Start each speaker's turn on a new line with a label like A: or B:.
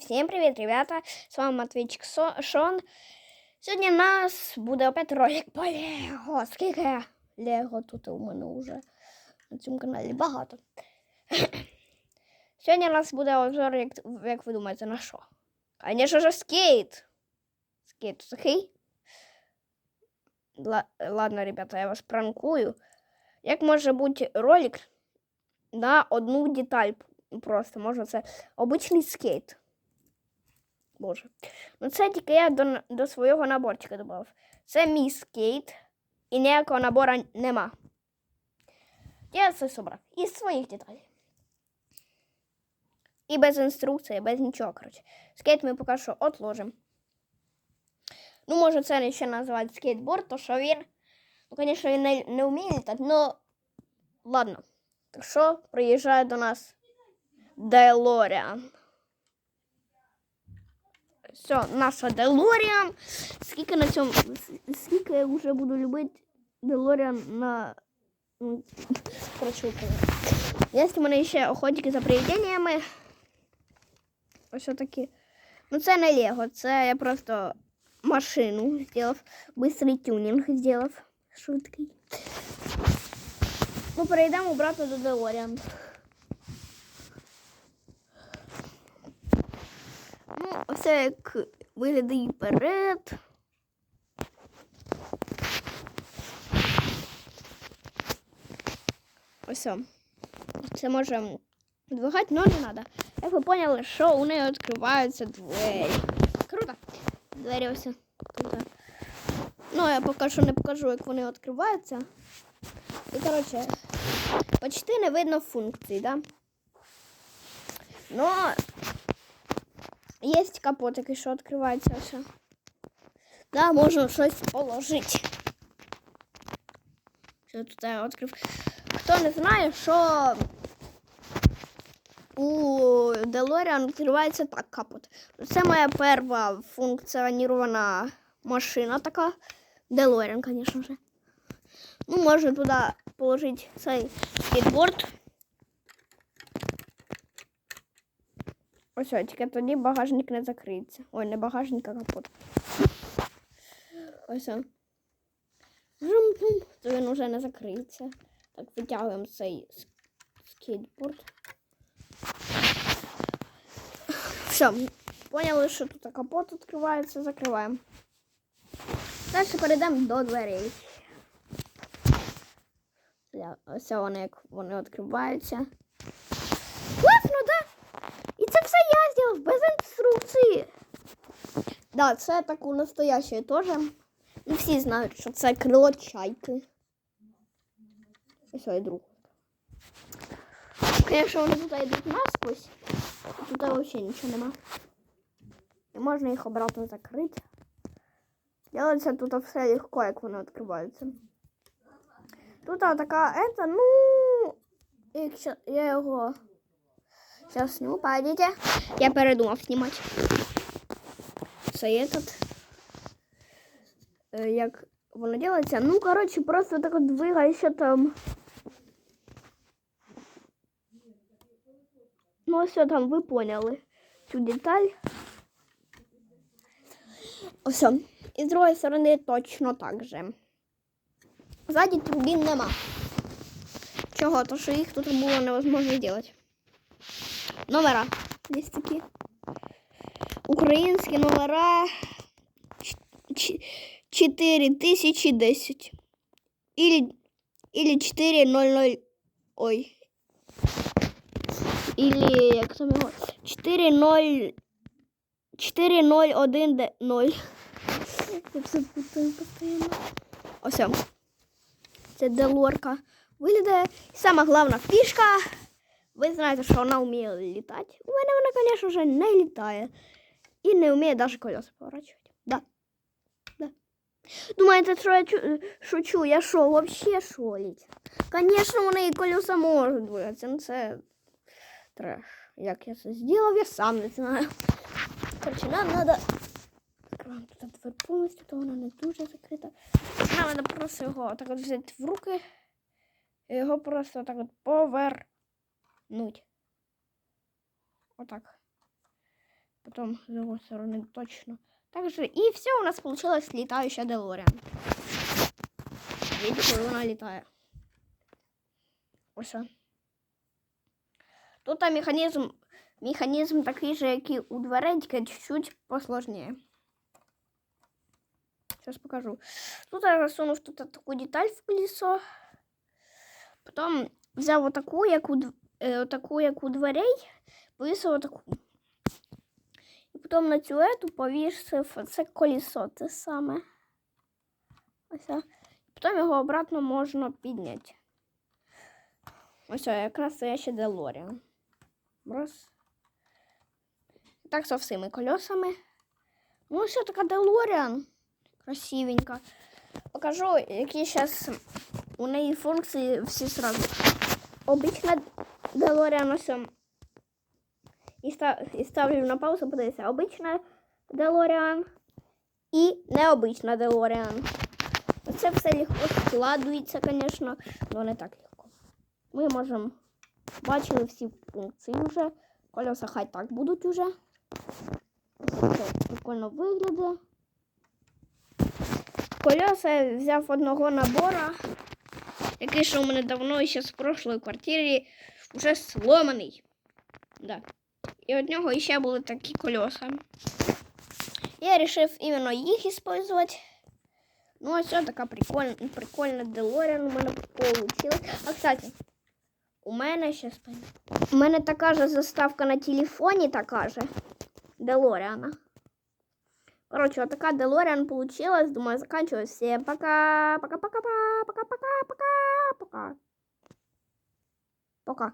A: всім привіт, ребята! З вами Матвійчик Со- Шон. Сьогодні у нас буде опять ролик по Лего. Скільки Лего тут у мене вже на цьому каналі багато. Сьогодні у нас буде обзор, як, як ви думаєте, на що? Звісно ж, скейт. Скейт. Ла- Ладно, ребята, я вас пранкую. Як може бути ролик на одну деталь просто можна це обичний скейт. Боже. Ну це тільки я до, до свого наборчика додав. Це мій скейт і ніякого набора нема. Я це собрав із своїх деталей. І без інструкції, без нічого, коротше. Скейт ми поки що отложимо. Ну, може, це не ще називають скейтборд, то що він, ну, звісно, він не, не вміє літати, але ладно. Так що приїжджає до нас Делоріан. Все, наша Делоріан. Скільки на цьому. Скільки я вже буду любити Делоріан на. поняли. Є в мене ще охотники за привиденнями. Ось такі. Ну, це не Лего, це я просто машину зробив. Бистрий тюнінг зробив. Швидкий. Ну, перейдемо обратно до Делоріан. Ну, ось як виглядає вперед. Ось. Це може двигати, але не треба. Як ви поняли, що у неї відкриваються двері. Круто. Двері ось тут. Ну, я поки що не покажу, як вони відкриваються. І, коротше, почти не видно функцій, да? Но Є капотики, що відкриваються все. Да, можна щось положити. Що тут я відкрив? Хто не знає, що у Делоріан відкривається так капот. Це моя перша функціонірована машина така. Делоріан, звісно ж. Ну, можна туди положити цей скейтборд. Ось, тільки тоді багажник не закриється. Ой, не багажник, а капот. Ось. Жум-пум, то він уже не закриється. Так, витягуємо цей скейтборд. Все, поняли, що тут капот відкривається, закриваємо. Далі перейдемо до дверей. Ось вони, як вони відкриваються. Класно, да? І це все без інструкції. Да, це так у настоящее теж. Не всі знають, що це крило чайки. Ось ой, друг. Звісно, вони тут йдуть насквозь. Тут взагалі нічого нема. І можна їх обратно закрити. Делается тут все легко, як вони відкриваються. Тут така, это, ну, якщо я його Сейчас сниму, погодите. Я передумав снимать. Це этот. Е, Як воно делается? Ну, короче, просто так от двигаєшся там. Ну, все там, ви поняли цю деталь. Все. І з другої сторони точно так же. Ззаді турбін нема. Чого? То що їх тут було невозможно зробити. Номера. Є такі. Українські номера 4010. Или, или 400. Ой. Или як там його? 40 401 0. Я все путаю постійно. Ось. Це Делорка. Виглядає. І сама головна фішка. Ви знаєте, що вона вміє літати. У мене вона, звісно, вже не літає. І не вміє навіть колеса поворачувати. Да. Да. Думаєте, що я шучу? Я що, взагалі шоліть? Звісно, вони і колеса можуть двигатися. Ну це треш. Як я це зробив, я сам не знаю. Короче, нам треба. Закриваємо тут двері повністю, то вона не дуже закрита. Нам треба просто його так от взяти в руки. Його просто так от повернути. Отак. Потом с другой стороны точно. Также и все у нас получилось летающая Делориан. Видите, коли вона літає. Ось. Тут а, механізм, механізм такий же, як і у дверей, тільки чуть-чуть посложніше. Сейчас покажу. Тут я засунув тут таку деталь в колесо. Потім взяв отаку, як у, дв- е, отаку, як у дверей, повісив отаку. І потім на цю ету повісив це колесо, те саме. Ось. Потім його обратно можна підняти. Ось якраз це ще Делоріан. Раз. Так со всіми колесами. Ну, ось така Делоріан. Красивенька. Покажу, які зараз у неї функції всі сразу. Обична Делоріан ем, І, став, і ставлю на паузу, подивися. Обична Делоріан і необична Делоріан. Це все легко складується, звісно, але не так легко. Ми можемо бачили всі функції вже. Колеса хай так будуть уже. Це прикольно виглядає. Колеса я взяв одного набора, який ще у мене давно ще з прошлої квартири вже сломаний. Да. І від нього ще були такі колеса. Я вирішив іменно їх использовать. Ну, ось ось така прикольна, прикольна Делоріан у мене получилась. А, кстати, у мене ще У мене така же заставка на телефоні, така же. Делоріана. Короче, вот такая Делориан получилась. Думаю, заканчиваю. Всем пока. Пока-пока-пока. Пока-пока-пока. Пока. Пока.